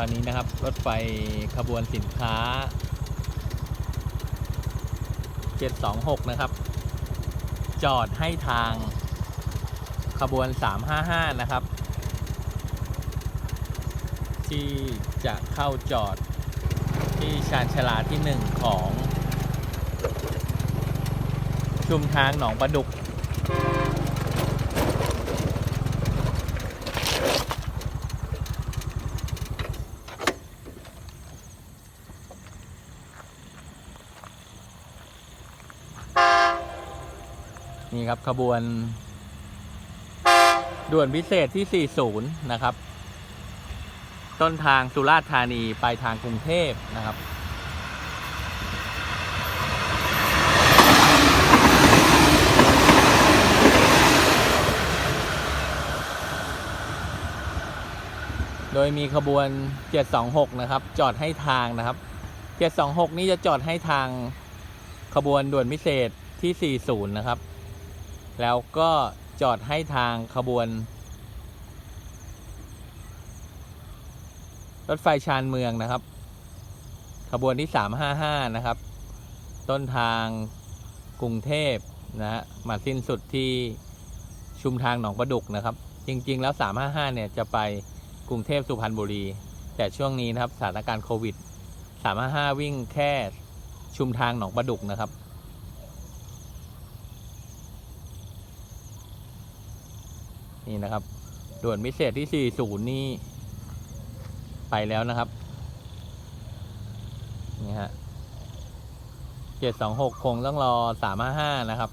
ตอนนี้นะครับ รถไฟขบวนสินค้า 726 นะครับ จอดให้ทางขบวน 355 นะครับ ที่จะเข้าจอดที่ชานชลาที่ 1 ของ ชุมทางหนองประดุก นี่ครับขบวน ด่วนพิเศษที่ 40 นะครับ ต้นทางสุราษฎร์ธานีไปทางกรุงเทพนะครับโดยมีขบวน 726 นะครับ จอดให้ทางนะครับ 726 นี่จะจอดให้ทางขบวนด่วนพิเศษที่ 40 นะครับ แล้วก็จอดให้ทางขบวน รถไฟชานเมืองนะครับ ขบวนที่ 355 นะครับ ต้นทางกรุงเทพนะฮะมาสิ้นสุดที่ชุมทางหนองประดุกนะครับ จริง ๆ แล้ว 355 เนี่ยจะไปกรุงเทพสุพรรณบุรี แต่ช่วงนี้นะครับสถานการณ์โควิด 355 วิ่งแค่ชุมทางหนองประดุกนะครับ นี่นะครับ ด่วนพิเศษที่ 40 นี่ ไปแล้วนะครับ นี่ฮะ 726 คงต้องรอ 355 นะครับ